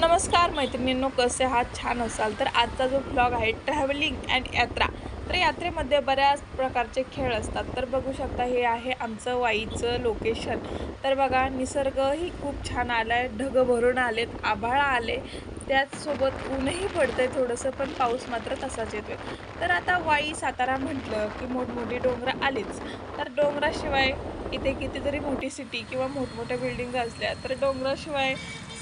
नमस्कार मैत्रिणींनो कसे आहात? छान असाल तर आजचा जो ब्लॉग आहे ट्रॅव्हलिंग अँड यात्रा तर यात्रेमध्ये बऱ्याच प्रकारचे खेळ असतात. तर बघू शकता हे आहे आमचं वाईचं लोकेशन तर बघा निसर्गही खूप छान आला आहे ढगं भरून आलेत आभाळ आले. त्याचसोबत ऊनही पडतं आहे थोडंसं पण पाऊस मात्र तसाच येतो आहे तर आता वाई सातारा म्हटलं की मोठमोठी डोंगरं आलीच. तर डोंगराशिवाय इथे कितीतरी मोठी सिटी किंवा मोठमोठ्या बिल्डिंग असल्या तर डोंगराशिवाय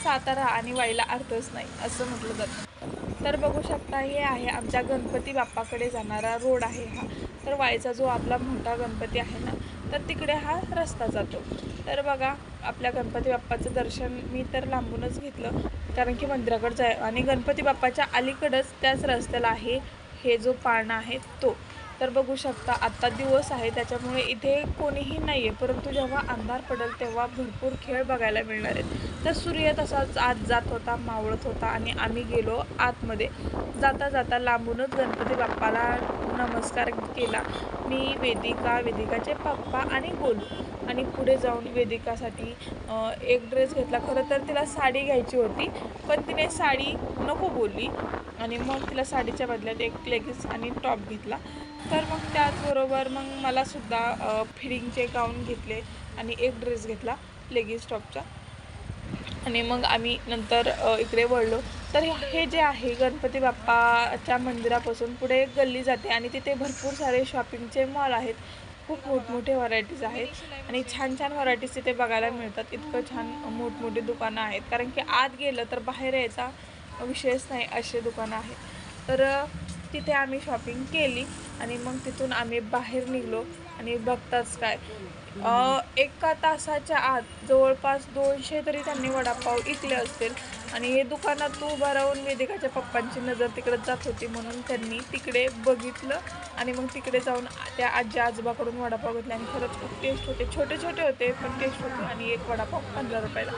सातारा आणि वाईला अर्थच नाही असं म्हटलं जातं. तर बघू शकता हे आहे आमच्या गणपती बाप्पाकडे जाणारा रोड आहे हा. तर वाईचा जो आपला मोठा गणपती आहे ना तर तिकडे हा रस्ता जातो. तर बघा आपल्या गणपती बाप्पाचं दर्शन मी तर लांबूनच घेतलं कारण की मंदिराकडं जाय आणि गणपती बाप्पाच्या अलीकडंच त्याच रस्त्याला आहे हे जो पाळणा आहे तो. तर बघू शकता आत्ता दिवस आहे त्याच्यामुळे इथे कोणीही नाही आहे परंतु जेव्हा अंधार पडेल तेव्हा भरपूर खेळ बघायला मिळणार आहेत. तर सूर्य तसाच आत जात होता मावळत होता आणि आम्ही गेलो आतमध्ये. जाता जाता लांबूनच गणपती बाप्पाला नमस्कार केला. मी वेदिका वेदिकाचे पप्पा आणि गोलू. आणि पुढे जाऊन वेदिकासाठी एक ड्रेस घेतला. खरं तर तिला साडी घ्यायची होती पण तिने साडी नको बोलली. आणि मग तिला साडीच्या बदल्यात एक लेगिन्स आणि टॉप घेतला. तर मग त्याचबरोबर मग मलासुद्धा फिडिंगचे गाऊन घेतले आणि एक ड्रेस घेतला लेगिन्स टॉपचा आणि मग आम्ही नंतर इकडे वळलो. तर हे जे आहे गणपती बाप्पाच्या मंदिरापासून पुढे एक गल्ली जाते आणि तिथे भरपूर सारे शॉपिंगचे मॉल आहेत. खूप मोठमोठे व्हरायटीज आहेत आणि छान छान व्हरायटीज तिथे बघायला मिळतात. इतकं छान मोठमोठी दुकानं आहेत. कारण की आत गेलं तर बाहेर यायचा विषयच नाही असे दुकानं आहेत. तर तिथे आम्ही शॉपिंग केली आणि मग तिथून आम्ही बाहेर निघलो. आणि बघताच काय. एका तासाच्या आत जवळपास दोनशे तरी त्यांनी वडापाव इकले असतील. आणि हे दुकानात उभा राहून वेदिकाच्या पप्पांची नजर तिकडे जात होती म्हणून त्यांनी तिकडे बघितलं. आणि मग तिकडे जाऊन त्या आजी आजोबाकडून वडापाव घेतले आणि खरंच खूप टेस्ट होते. छोटे छोटे होते पण टेस्ट होते. आणि एक वडापाव पंधरा रुपयाला.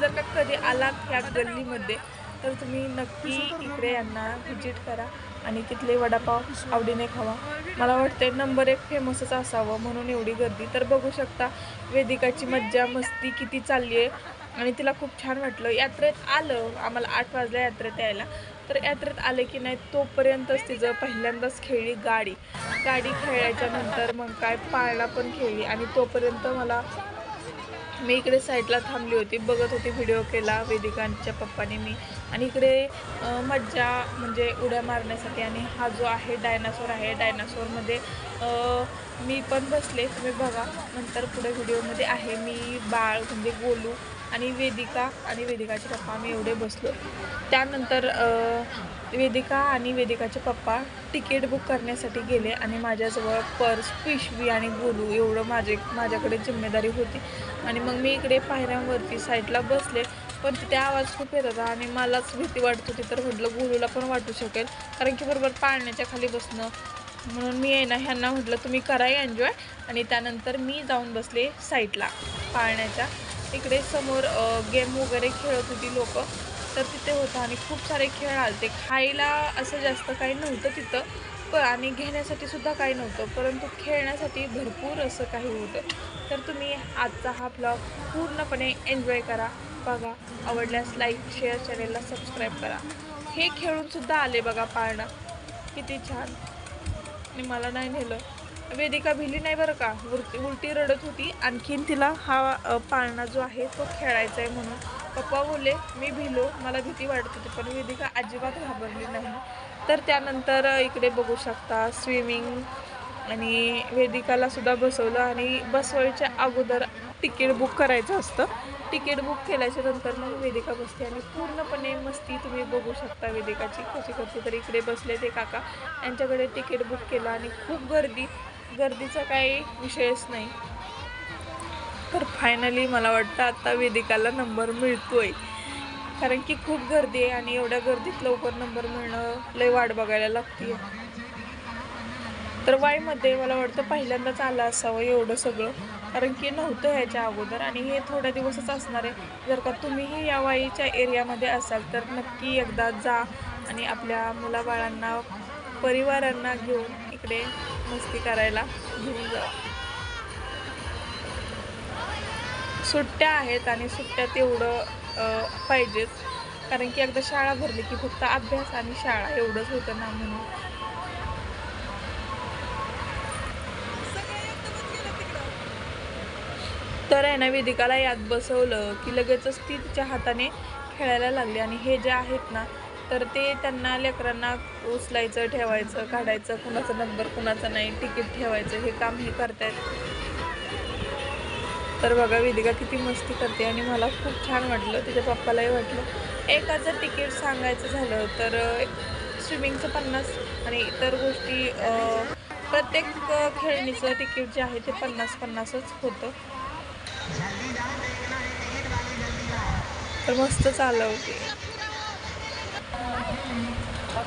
जर का कधी आलात ह्या गल्लीमध्ये तर तुम्ही नक्की इकडे यांना व्हिजिट करा. आणि तिथले वडापाव आवडीने खावा. मला वाटते नंबर एक फेमसच असावं म्हणून एवढी गर्दी. तर बघू शकता वेदिकाची मज्जा मस्ती किती चालली आहे. आणि तिला खूप छान वाटलं. यात्रेत आलं. आम्हाला आठ वाजल्या यात्रेत यायला. तर यात्रेत आले की नाही तोपर्यंतच तिचं पहिल्यांदाच खेळली गाडी. गाडी खेळायच्या नंतर मग काय पाळणा पण खेळली आणि तोपर्यंत मला मी इकडे साईडला थांबली होती बघत होती व्हिडिओ केला वेदिकांच्या पप्पाने मी. आणि इकडे मज्जा म्हणजे उड्या मारण्यासाठी आणि हा जो आहे डायनासोर आहे डायनासोरमध्ये मी पण बसले. तुम्ही बघा नंतर पुढे व्हिडिओमध्ये आहे. मी बाळ म्हणजे गोलू. आणि वेदिका आणि वेदिकाचे पप्पा आम्ही एवढे बसलो. त्यानंतर वेदिका आणि वेदिकाचे पप्पा तिकीट बुक करण्यासाठी गेले आणि माझ्याजवळ पर्स पिशवी आणि गोलू एवढं माझे माझ्याकडे जिम्मेदारी होती. आणि मग मी इकडे पायऱ्यांवरती साईडला बसले. पण तिथे आवाज खूप येत होता आणि मलाच भीती वाटत होती. तर म्हटलं गोलूला पण वाटू शकेल. कारण की बरोबर पाळण्याच्या खाली बसणं. म्हणून मी येणं ना ह्यांना म्हटलं तुम्ही करा एन्जॉय आणि त्यानंतर मी जाऊन बसले साईडला पाळण्याच्या. इकडे समोर गेम वगैरे खेळत होती लोक. तर तिथे होतं आणि खूप सारे खेळ आलते. खायला असं जास्त काही नव्हतं तिथं प आणि घेण्यासाठी सुद्धा काही नव्हतं. परंतु खेळण्यासाठी भरपूर असं काही होतं. तर तुम्ही आजचा हा ब्लॉग पूर्णपणे एन्जॉय करा. बघा आवडल्यास लाईक शेअर चॅनेलला सबस्क्राईब करा. हे खेळूनसुद्धा आले बघा पाळणा. किती छान. आणि मला नाही नेलं. वेदिका भिली नाही बरं का? उलटी उलटी रडत होती. आणखीन तिला हा पाळणा जो आहे तो खेळायचा आहे म्हणून. पप्पा बोलले मी भिलो मला भीती वाटत होती पण वेदिका अजिबात घाबरली नाही. तर त्यानंतर इकडे बघू शकता स्विमिंग आणि वेदिकाला सुद्धा बसवलं आणि बसवायच्या अगोदर तिकीट बुक करायचं असतं. तिकीट बुक केल्याच्यानंतर मग वेदिका बसते आणि पूर्णपणे मस्ती तुम्ही बघू शकता वेदिकाची. कशी करते तर इकडे बसले ते काका. यांच्याकडे तिकीट बुक केलं आणि खूप गर्दी गर्दीचा काही विषयच नाही. तर फायनली मला वाटतं आत्ता वेदिकाला नंबर मिळतोय. कारण की खूप गर्दी आहे आणि एवढ्या गर्दीत लवकर नंबर मिळणं लय वाट बघायला लागते तर वाईमध्ये मला वाटतं पहिल्यांदाच आलं असावं एवढं सगळं. कारण की नव्हतं ह्याच्या अगोदर आणि हे थोड्या दिवसच असणार आहे. जर का तुम्हीही या वाईच्या एरियामध्ये असाल तर नक्की एकदा जा आणि आपल्या मुलाबाळांना परिवारांना घेऊन इकडे मस्ती करायला घेऊन जा सुट्ट्या आहेत आणि सुट्ट्यात एवढं पाहिजेच. कारण की एकदा शाळा भरली की फक्त अभ्यास आणि शाळा एवढंच होतं ना म्हणून. तर आहे ना वेदिकाला यात बसवलं की लगेचच ती तिच्या हाताने खेळायला लागली. आणि हे जे आहेत ना तर ते त्यांना लेकरांना उचलायचं ठेवायचं काढायचं कुणाचा नंबर कुणाचा नाही तिकीट ठेवायचं हे काम हे करतायत. तर बघा वेदिका किती मस्ती करते आणि मला खूप छान वाटलं तिच्या पप्पालाही वाटलं. एकाचं तिकीट सांगायचं झालं तर स्विमिंगचं पन्नास आणि इतर गोष्टी प्रत्येक खेळणीचं तिकीट जे आहे ते पन्नास पन्नासच होतं. तर मस्त चालवते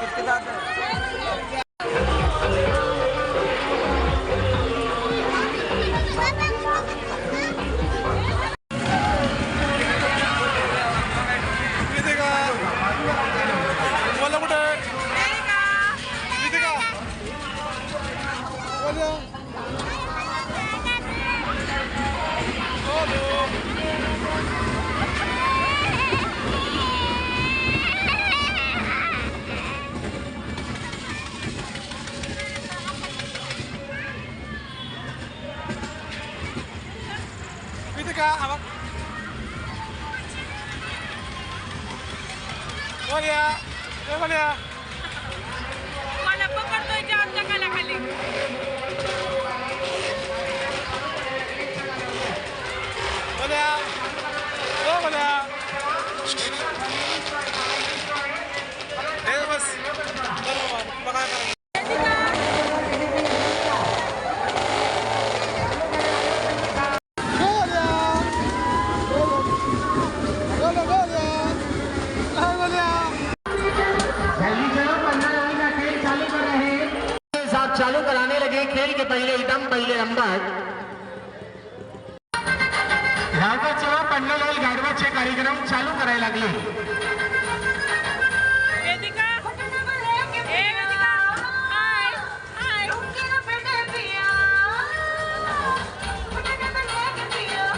इथे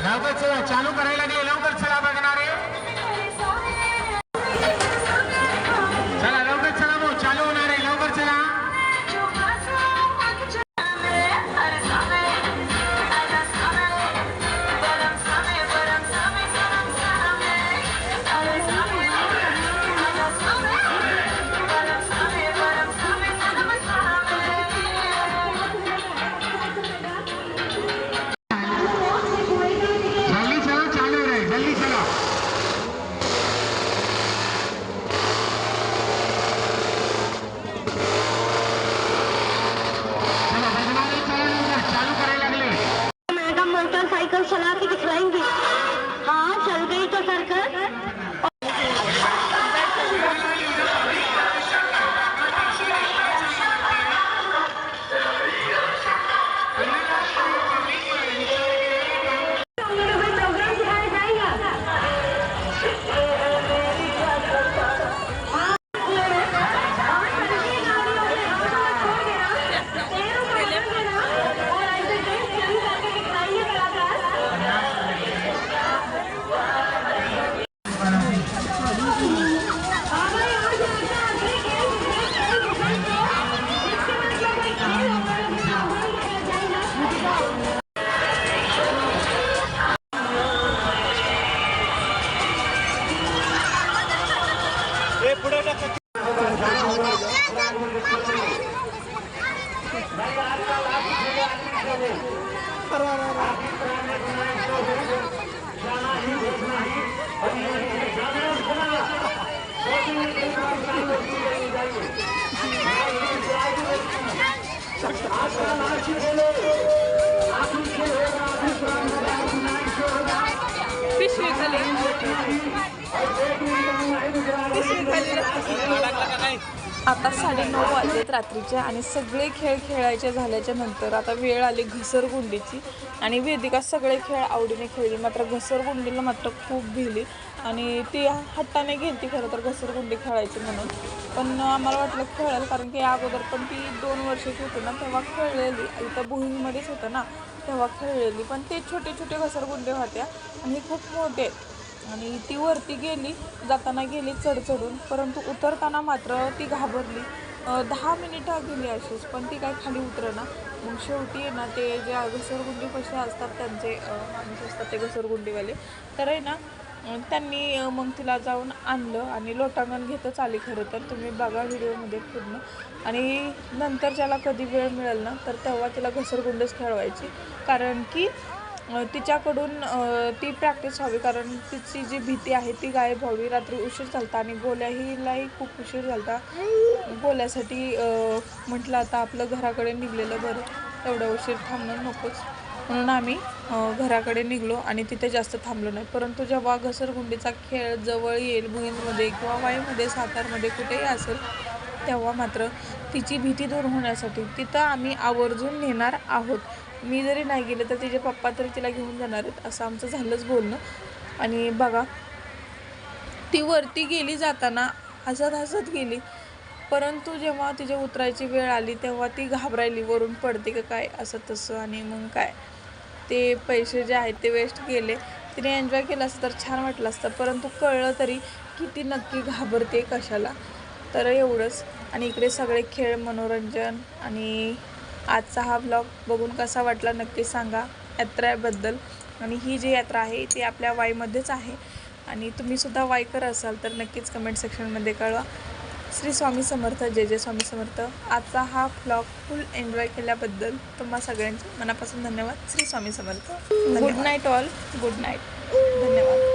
राघवचेवा चालू करायला लागले लवकर मोटरसाइकिल चला के दिखलाएंगे। हाँ चल गई तो सरकार। पिशवी खाली. पिशवी खाली आता साडेनऊ वाजलेत रात्रीचे आणि सगळे खेळ खेळायचे झाल्याच्यानंतर आता वेळ आली घसरगुंडीची. आणि वेदिका सगळे खेळ आवडीने खेळली मात्र घसरगुंडीला मात्र खूप भिली. आणि ती हट्टाने गेलती खरं तर घसरगुंडी खेळायची म्हणून. पण आम्हाला वाटलं खेळेल कारण की अगोदर पण ती दोन वर्षाची होती ना तेव्हा खेळलेली. इथं भुईमध्येच होतं ना तेव्हा खेळलेली. पण ते छोटे छोटे घसरगुंडे होत्या आणि खूप मोठे. आणि ती वरती गेली जाताना गेली चढचढून परंतु उतरताना मात्र ती घाबरली. दहा मिनिटं गेली अशीच पण ती काय खाली उतरना. मग शेवटी आहे ना ते जे घसरगुंडी कसे असतात त्यांचे माणूस असतात ते घसरगुंडीवाले. तर आहे ना त्यांनी मग तिला जाऊन आणलं आणि लोटांगण घेतच आली खरं तर. तुम्ही बघा व्हिडिओमध्ये पूर्ण. आणि नंतर ज्याला कधी वेळ मिळेल ना तर तेव्हा तिला घसरगुंडच खेळवायची. कारण की तिच्याकडून ती प्रॅक्टिस व्हावी कारण तिची जी भीती आहे ती गायब व्हावी. रात्री उशीर झालता आणि गोल्याहीलाही खूप उशीर झालता. गोल्यासाठी म्हटलं आता आपलं घराकडे निघलेलं बरं. एवढा उशीर थांबणं नकोच. म्हणून आम्ही घराकडे निघलो आणि तिथे जास्त थांबलो नाही. परंतु जेव्हा घसरगुंडीचा खेळ जवळ येईल भुईंमध्ये किंवा वाईमध्ये सातारमध्ये कुठेही असेल तेव्हा मात्र तिची भीती दूर होण्यासाठी तिथं आम्ही आवर्जून नेणार आहोत. मी जरी नाही गेले तर तिचे पप्पा तरी तिला घेऊन जाणार आहेत. असं आमचं झालंच बोलणं. आणि बघा ती वरती गेली जाताना हसत हसत गेली. परंतु जेव्हा तिच्या उतरायची वेळ आली तेव्हा ती घाबरायली वरून पडते का काय असं तसं आणि मग काय. ते पैसे जे आहेत ते वेस्ट गेले तिने एन्जॉय केलं असतं तर छान वाटलं असतं. परंतु कळलं तरी की ती नक्की घाबरते कशाला. तर एवढंच. आणि इकडे सगळे खेळ मनोरंजन आणि आजचा हा ब्लॉग बघून कसा वाटला नक्की सांगा यात्रेबद्दल. आणि ही जी यात्रा आहे ती आपल्या वाईमध्येच आहे. आणि तुम्ही सुद्धा वाईकर असाल तर नक्कीच कमेंट सेक्शनमध्ये कळवा. श्री स्वामी समर्थ जय जय स्वामी समर्थ. आजचा हा ब्लॉग फुल एन्जॉय केल्याबद्दल तुम्हा सगळ्यांचे मनापासून धन्यवाद. Shri Swami Samarth. Good night all good night धन्यवाद.